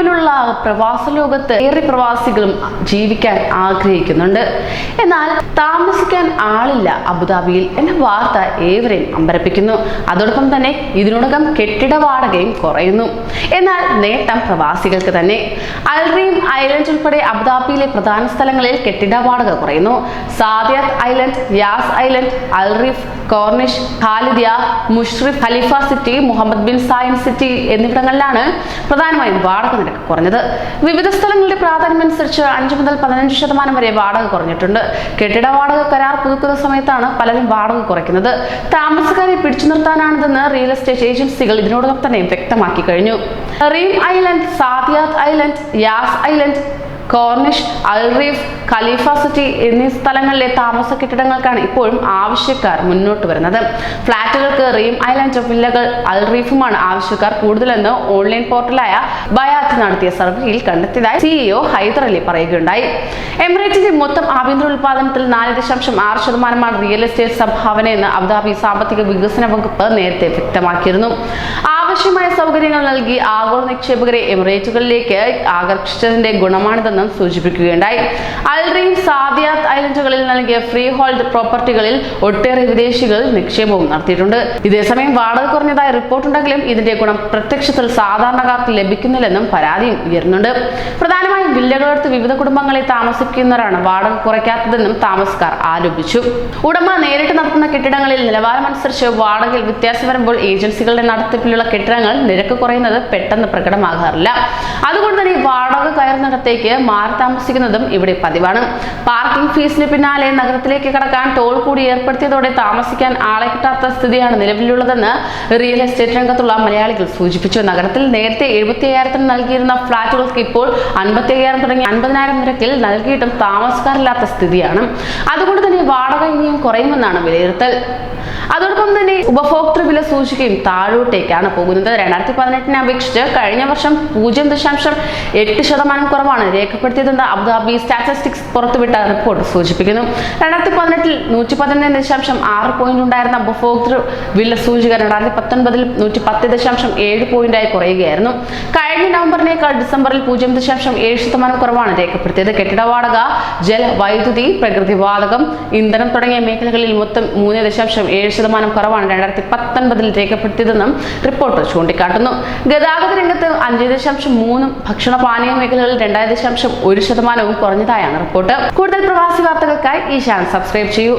നിലവിലുള്ള പ്രവാസ ലോകത്ത് ഏറെ പ്രവാസികളും ജീവിക്കാൻ ആഗ്രഹിക്കുന്നുണ്ട്. എന്നാൽ താമസിക്കാൻ ആളില്ല അബുദാബിയിൽ എന്ന വാർത്ത ഏവരെയും അമ്പരപ്പിക്കുന്നു. അതോടൊപ്പം തന്നെ ഇതിനോടകം കെട്ടിട വാടകയും കുറയുന്നു. എന്നാൽ നേട്ടം പ്രവാസികൾക്ക് തന്നെ. അൽറീം ഐലൻഡ് ഉൾപ്പെടെ അബുദാബിയിലെ പ്രധാന സ്ഥലങ്ങളിൽ കെട്ടിട വാടക കുറയുന്നു. Saadiyat Island Yas Island Al Reef Corniche Khalidiya Mushrif Khalifa City Mohammed bin Zayed City എന്നിവിടങ്ങളിലാണ് പ്രധാനമായും വാടക നിരക്ക് കുറഞ്ഞത്. വിവിധ സ്ഥലങ്ങളുടെ പ്രാധാന്യം അനുസരിച്ച് അഞ്ച് മുതൽ പതിനഞ്ച് ശതമാനം വരെ വാടക കുറഞ്ഞിട്ടുണ്ട്. കെട്ടിട വാടക കരാർ പുതുക്കുന്ന സമയത്താണ് പലരും വാടക കുറയ്ക്കുന്നത്. താമസക്കാരെ പിടിച്ചു നിർത്താനാണിതെന്ന് റിയൽ എസ്റ്റേറ്റ് ഏജൻസികൾ ഇതിനോടകം തന്നെ വ്യക്തമാക്കി കഴിഞ്ഞു. Reem Island Saadiyat Island Yas Island Corniche Al Reef Khalifa City എന്നീ സ്ഥലങ്ങളിലെ താമസ കെട്ടിടങ്ങൾക്കാണ് ഇപ്പോഴും ആവശ്യക്കാർ മുന്നോട്ട് വരുന്നത്. ഫ്ളാറ്റുകൾക്ക് റീം ഐലൻഡ് വില്ലകൾ അൽറീഫുമാണ് ആവശ്യക്കാർ കൂടുതലെന്ന് ഓൺലൈൻ പോർട്ടലായ ബയാത്ത് നടത്തിയ സർവേയിൽ കണ്ടെത്തിയതായി സിഇഒ ഹൈദർ അലി പറയുകയുണ്ടായി. എമിറേറ്റിന്റെ മൊത്തം ആഭ്യന്തര ഉൽപാദനത്തിൽ നാല് ദശാംശം ആറ് ശതമാനമാണ് റിയൽ എസ്റ്റേറ്റ് സംഭാവനയെന്ന് അബുദാബി സാമ്പത്തിക വികസന വകുപ്പ് നേരത്തെ വ്യക്തമാക്കിയിരുന്നു. ആവശ്യമായ സൗകര്യങ്ങൾ നൽകി ആഗോള നിക്ഷേപകരെ എമിറേറ്റുകളിലേക്ക് ആകർഷിച്ചതിന്റെ ഗുണമാണിതെന്നും സൂചിപ്പിക്കുകയുണ്ടായി. അൽറീം സാദിയാത്ത് ഐലൻഡുകളിൽ നൽകിയ ഫ്രീ ഹോൾഡ് പ്രോപ്പർട്ടികളിൽ ഒട്ടേറെ വിദേശികൾ നിക്ഷേപവും നടത്തിയിട്ടുണ്ട്. ഇതേസമയം വാടക കുറഞ്ഞതായ റിപ്പോർട്ടുണ്ടെങ്കിലും ഇതിന്റെ ഗുണം പ്രത്യക്ഷത്തിൽ സാധാരണക്കാർക്ക് ലഭിക്കുന്നില്ലെന്നും പരാതിയും ഉയർന്നുണ്ട് പ്രധാനമായും വില്ലകളെടുത്ത് വിവിധ കുടുംബങ്ങളെ താമസിക്കുന്നവരാണ് വാടക കുറയ്ക്കാത്തതെന്നും താമസക്കാർ ആരോപിച്ചു. ഉടമ നേരിട്ട് നടത്തുന്ന കെട്ടിടങ്ങളിൽ നിലവാരമനുസരിച്ച് വാടകയിൽ വ്യത്യാസം വരുമ്പോൾ ഏജൻസികളുടെ നടത്തിപ്പിലുള്ള കെട്ടിടങ്ങൾ നിരക്ക് കുറയുന്നത് പെട്ടെന്ന് പ്രകടമാകാറില്ല. അതുകൊണ്ട് തന്നെ വാടക കയറുന്നിടത്തേക്ക് മാറി താമസിക്കുന്നതും ഇവിടെ പതിവാണ്. പാർക്കിംഗ് ഫീസിന് പിന്നാലെ നഗരത്തിലേക്ക് കടക്കാൻ ടോൾ കൂടി ഏർപ്പെടുത്തിയതോടെ താമസിക്കാൻ ആളെ കിട്ടാത്ത സ്ഥിതിയാണ് നിലവിലുള്ളതെന്ന് റിയൽ എസ്റ്റേറ്റ് രംഗത്തുള്ള മലയാളികൾ സൂചിപ്പിച്ചു. നഗരത്തിൽ നേരത്തെ എഴുപത്തി അയ്യായിരത്തിന് നൽകിയിരുന്ന ഫ്ളാറ്റുകൾക്ക് ഇപ്പോൾ അൻപത്തി അയ്യായിരം തുടങ്ങി അൻപതിനായിരം നിരക്കിൽ നൽകിയിട്ടും താമസക്കാരില്ലാത്ത സ്ഥിതിയാണ്. അതുകൊണ്ട് തന്നെ വാടക ഇനിയും കുറയുമെന്നാണ് വിലയിരുത്തൽ. അതോടൊപ്പം തന്നെ ഉപഭോക്തൃ വില സൂചികയും താഴോട്ടേക്കാണ് പോകുന്നത്. രണ്ടായിരത്തി പതിനെട്ടിനെ അപേക്ഷിച്ച് കഴിഞ്ഞ വർഷം പൂജ്യം ദശാംശം എട്ട് ശതമാനം കുറവാണ് രേഖപ്പെടുത്തിയതെന്ന് അബുദാബി സ്റ്റാറ്റിസ്റ്റിക്സ് പുറത്തുവിട്ട റിപ്പോർട്ട് സൂചിപ്പിക്കുന്നു. രണ്ടായിരത്തി പതിനെട്ടിൽ നൂറ്റി പതിനൊന്ന് ദശാംശം ആറ് പോയിന്റ് ഉണ്ടായിരുന്ന ഉപഭോക്തൃ വില സൂചിക രണ്ടായിരത്തി പത്തൊൻപതിൽ നൂറ്റി പത്ത് ദശാംശം ഏഴ് പോയിന്റായി കുറയുകയായിരുന്നു. കഴിഞ്ഞ നവംബറിനേക്കാൾ ഡിസംബറിൽ പൂജ്യം ദശാംശം ഏഴ് ശതമാനം കുറവാണ് രേഖപ്പെടുത്തിയത്. കെട്ടിട വാടക ജല വൈദ്യുതി പ്രകൃതിവാതകം ഇന്ധനം തുടങ്ങിയ മേഖലകളിൽ മൊത്തം മൂന്ന് ദശാംശം ഏഴ് ശതമാനം കുറവാണ് രണ്ടായിരത്തി പത്തൊൻപതിൽ രേഖപ്പെടുത്തിയതെന്നും റിപ്പോർട്ട് ചൂണ്ടിക്കാട്ടുന്നു. ഗതാഗത രംഗത്ത് അഞ്ച് ദശാംശം മൂന്നും ഭക്ഷണ പാനീയ മേഖലകളിൽ രണ്ടായിരം ദശാംശം ഒരു ശതമാനവും കുറഞ്ഞതായാണ് റിപ്പോർട്ട്. കൂടുതൽ പ്രവാസി വാർത്തകൾക്കായി ഈ ചാനൽ സബ്സ്ക്രൈബ് ചെയ്യൂ.